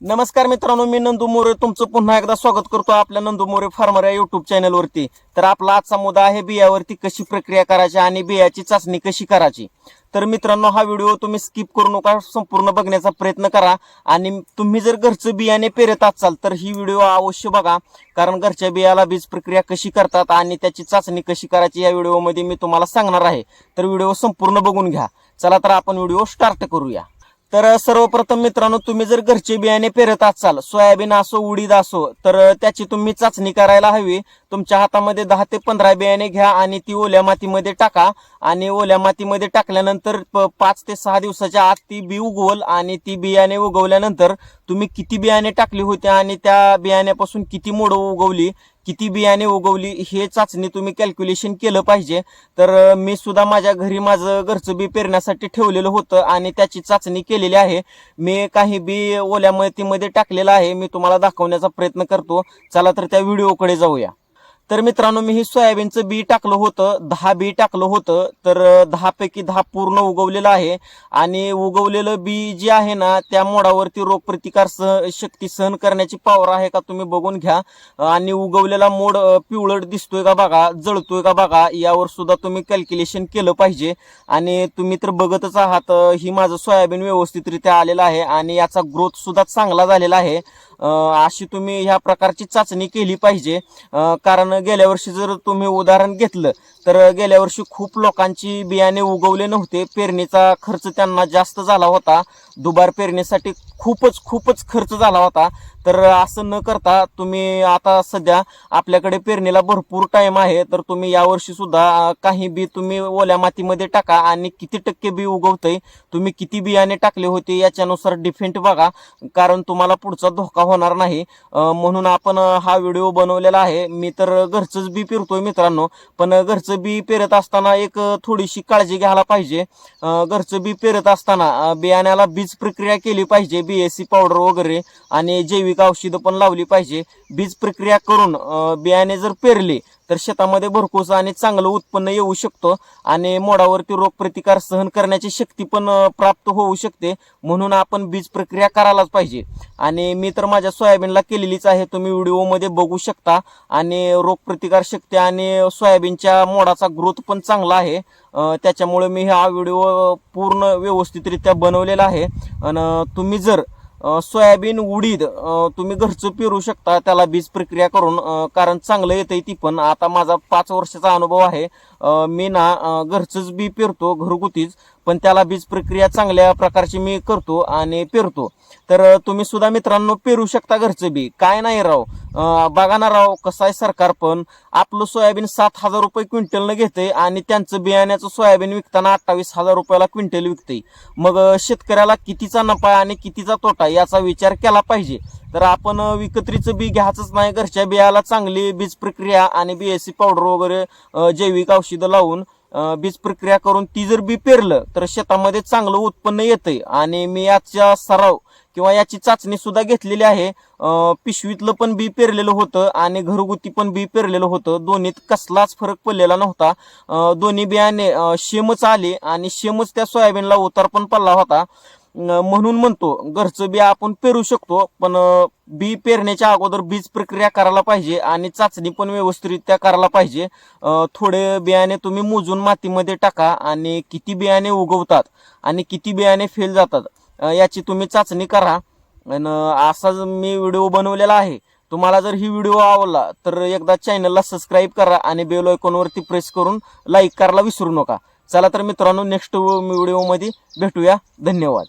नमस्कार मित्रांनो मी नंदू मोरे. तुमचं पुन्हा एकदा स्वागत करतो आपल्या नंदू मोरे फार्मर या युट्यूब चॅनलवरती तर आपला आजचा मुद्दा आहे बियावरती कशी प्रक्रिया करायची आणि बियाची चाचणी कशी करायची. तर मित्रांनो हा व्हिडिओ तुम्ही स्किप करू नका संपूर्ण बघण्याचा प्रयत्न करा. आणि तुम्ही जर घरचं बियाणे पेरत असाल तर ही व्हिडिओ अवश्य बघा. कारण घरच्या बियाला बीज प्रक्रिया कशी करतात आणि त्याची चाचणी कशी करायची या व्हिडिओमध्ये मी तुम्हाला सांगणार आहे. तर व्हिडिओ संपूर्ण बघून घ्या. चला तर आपण व्हिडिओ स्टार्ट करूया. तर सर्वप्रथम मित्रांनो तुम्ही जर घरचे बियाणे पेरत असाल सोयाबीन असो उडीद असो तर त्याची तुम्ही चाचणी करायला हवी. तुमच्या हातामध्ये दहा ते पंधरा बियाणे घ्या आणि ती ओल्या मातीमध्ये टाका. आणि ओल्या मातीमध्ये टाकल्यानंतर प- पाच ते सहा दिवसाच्या आत ती बी उगवल आणि ती बियाणे उगवल्यानंतर तुम्ही किती बियाणे टाकली होती आणि त्या बियाण्यापासून किती मोडं उगवली किती बियाणे उगवली हे चाचणी तुम्ही कॅल्क्युलेशन केलं पाहिजे. तर मी सुद्धा माझ्या घरी माझं घरचं बी पेरण्यासाठी ठेवलेलं होतं आणि त्याची चाचणी केलेली आहे. मी काही बी ओल्या मातीमध्ये टाकलेलं आहे. मी तुम्हाला दाखवण्याचा प्रयत्न करतो. चला तर त्या व्हिडिओकडे जाऊया. तर मित्रांनो मी हे सोयाबीनचं बी टाकलं होतं दहा बी टाकलं होतं तर दहापैकी दहा पूर्ण उगवलेलं आहे. आणि उगवलेलं बी जे आहे ना त्या मोडावरती रोगप्रतिकार सह शक्ती सहन करण्याची पॉवर आहे का तुम्ही बघून घ्या. आणि उगवलेला मोड पिवळट दिसतोय का बघा जळतोय का बघा यावर सुद्धा तुम्ही कॅल्क्युलेशन केलं पाहिजे. आणि तुम्ही तर बघतच आहात ही माझं सोयाबीन व्यवस्थितरित्या आलेलं आहे आणि याचा ग्रोथ सुद्धा चांगला झालेला आहे. अशी तुम्ही ह्या प्रकारची चाचणी केली पाहिजे. कारण गेल्या वर्षी जर तुम्ही उदाहरण घेतलं तर गेल्या वर्षी खूप लोकांची बियाणे उगवले नव्हते. पेरणीचा खर्च त्यांना जास्त झाला होता. दुबार पेरणीसाठी खूपच खूपच खर्च झाला होता. तर असं न करता तुम्ही आता सध्या आपल्याकडे पेरणीला भरपूर टाईम आहे. तर तुम्ही यावर्षी सुद्धा काही बी तुम्ही ओल्या मातीमध्ये टाका आणि किती टक्के बी उगवतंय तुम्ही किती बियाणे टाकले होते याच्यानुसार डिफेंट बघा. कारण तुम्हाला पुढचा धोका होणार नाही. म्हणून आपण हा व्हिडिओ बनवलेला आहे. मी तर घरचंच बी पेरतोय मित्रांनो. पण घरचं बी पेरत असताना एक थोडीशी काळजी घ्यायला पाहिजे. घरचं बी पेरत असताना बियाण्याला बीज प्रक्रिया केली पाहिजे. बी एस सी पावडर वगैरे आणि जैविक औषधं पण लावली पाहिजे. बीज प्रक्रिया करून बियाणे जर पेरले तर शेतामध्ये भरपूर आणि चांगलं उत्पन्न येऊ शकतो आणि मोडावरती रोगप्रतिकार सहन करण्याची शक्ती पण प्राप्त होऊ शकते. म्हणून आपण बीज प्रक्रिया करायलाच पाहिजे. आणि मी तर माझ्या सोयाबीनला केलेलीच आहे. तुम्ही व्हिडिओमध्ये बघू शकता. आणि रोगप्रतिकार शक्ती आणि सोयाबीनच्या मोडाचा ग्रोथ पण चांगला आहे. त्याच्यामुळे मी हा व्हिडिओ पूर्ण व्यवस्थितरित्या बनवलेला आहे. आणि तुम्ही जर सोयाबीन उडीद तुम्ही घरचं पेरू शकता त्याला बीज प्रक्रिया करून कारण चांगलं येतंय ती पण. आता माझा पाच वर्षाचा अनुभव आहे मी ना घरचंच बी पेरतो घरगुतीच पण त्याला बीज प्रक्रिया चांगल्या प्रकारची मी करतो आणि पेरतो. तर तुम्ही सुद्धा मित्रांनो पेरू शकता घरचं बी. काय नाही राव. बघा ना राव कसं आहे सरकार पण. आपलं सोयाबीन सात हजार रुपये क्विंटलनं घेते आणि त्यांचं बियाण्याचं सोयाबीन विकताना अठ्ठावीस हजार रुपयाला क्विंटल विकते. मग शेतकऱ्याला कितीचा नफा आणि कितीचा तोटा याचा विचार केला पाहिजे. तर आपण विकत्रीचं बी घ्यायचंच नाही घरच्या बियाला चांगली बीज प्रक्रिया आणि बीएससी पावडर वगैरे जैविक औषधं लावून बीज प्रक्रिया करून ती जर बी पेरलं तर शेतामध्ये चांगलं उत्पन्न येतंय. आणि मी याचा सराव किंवा याची चाचणी सुद्धा घेतलेली आहे. पिशवीतलं पण बी पेरलेलं होतं आणि घरगुती पण बी पेरलेलं होतं. दोन्हीत कसलाच फरक पडलेला नव्हता. दोन्ही बियाणे शेमच आले आणि शेमच त्या सोयाबीनला उतार पण पडला होता. म्हणून म्हणतो घरचं बी आपण पेरू शकतो पण बी पेरण्याच्या अगोदर बीज प्रक्रिया करायला पाहिजे आणि चाचणी पण व्यवस्थितरित्या करायला पाहिजे. थोडे बियाणे तुम्ही मोजून मातीमध्ये टाका आणि किती बियाणे उगवतात आणि किती बियाणे फेल जातात. याची तुम्ही चाचणी करा. आणि असाच मी व्हिडिओ बनवलेला आहे तुम्हाला जर ही व्हिडिओ आवडला तर एकदा चॅनलला सबस्क्राईब करा आणि बेल आयकॉनवरती प्रेस करून लाईक करायला विसरू नका. चला तर मित्रांनो नेक्स्ट व्हिडिओमध्ये भेटूया. धन्यवाद.